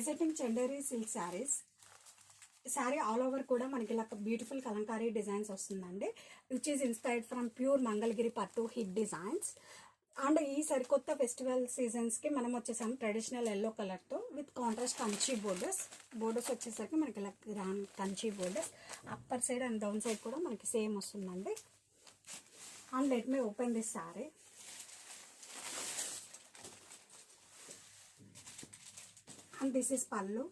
Presenting Chanderi silk saris sari all over కూడా మనకి ఇలా బ్యూటిఫుల్ కలంకారీ డిజైన్స్ వస్తుందండి. Which is inspired from pure Mangalagiri pattu hit designs and ఈ సరికొత్త festival సీజన్స్కి మనం వచ్చేసాము ట్రెడిషనల్ ఎల్లో కలర్తో with contrast Kanchi borders borders వచ్చేసరికి మనకి ఇలా grand Kanchi borders upper side and down side కూడా మనకి సేమ్ వస్తుందండి. And let me open this sari and this is pallu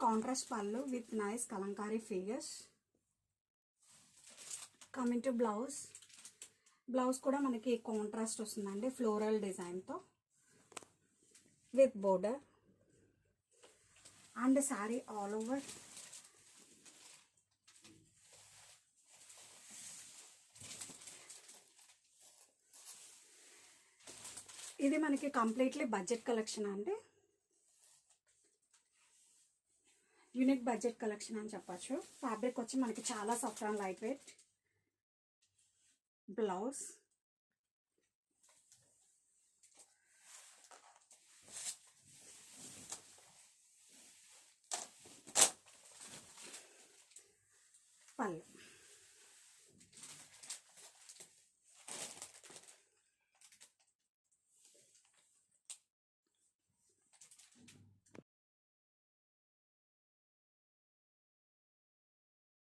contrast pallu with nice Kalamkari figures coming to blouse blouse కూడా మనకి contrast వస్తుందండి floral డిజైన్తో with border and sari all over ఇది మనకి completely budget collection అండి. Unique budget collection అని చెప్పచ్చు. Fabric వచ్చి మనకి చాలా soft and light weight blouse pallu.